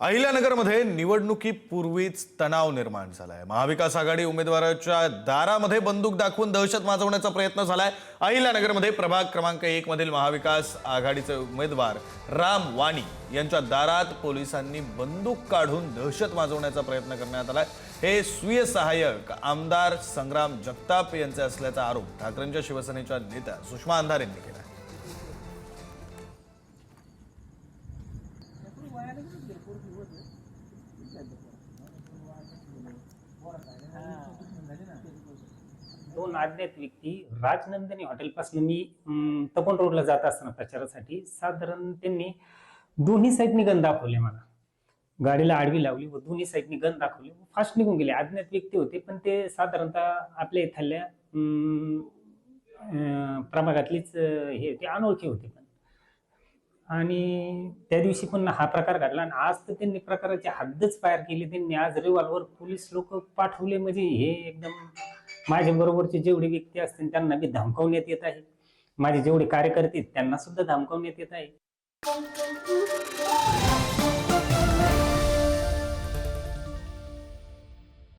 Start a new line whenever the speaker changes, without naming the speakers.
अहिल्यानगरमध्ये निवडणुकीपूर्वीच तणाव निर्माण झालाय. महाविकास आघाडी उमेदवाराच्या दारामध्ये बंदूक दाखवून दहशत माजवण्याचा प्रयत्न झालाय. अहिल्यानगरमध्ये प्रभाग क्रमांक एक मधील महाविकास आघाडीचे उमेदवार राम वाणी यांच्या दारात पोलिसांनी बंदूक काढून दहशत माजवण्याचा प्रयत्न करण्यात आलाय. हे स्वीय सहाय्यक आमदार संग्राम जगताप यांचे असल्याचा आरोप ठाकरेंच्या शिवसेनेच्या नेत्या सुषमा अंधार यांनी केला.
दोन अज्ञात व्यक्ती राजनंदिनी हॉटेलपासून मी तपन रोडला जात असताना प्रचारासाठी साधारण त्यांनी दोन्ही साईडनी गण दाखवले मला. गाडीला आडवी लावली व दोन्ही साईडनी गण दाखवले फास्ट निघून गेले. अज्ञात व्यक्ती होते पण ते साधारणतः आपल्या इथल्या प्रभागातलीच हे ते अनोळखी होते पण. आणि त्या दिवशी पण हा प्रकार घडला आणि आज तर त्यांनी प्रकाराची हद्दच पार केली. त्यांनी आज रिव्हॉल्वर पोलीस लोक पाठवले. म्हणजे हे एकदम माझ्या बरोबरचे जेवढे व्यक्ती असतील त्यांना बी धमकावण्यात येत आहे. माझे जेवढे कार्यकर्ते त्यांना सुद्धा धमकावण्यात येत आहे.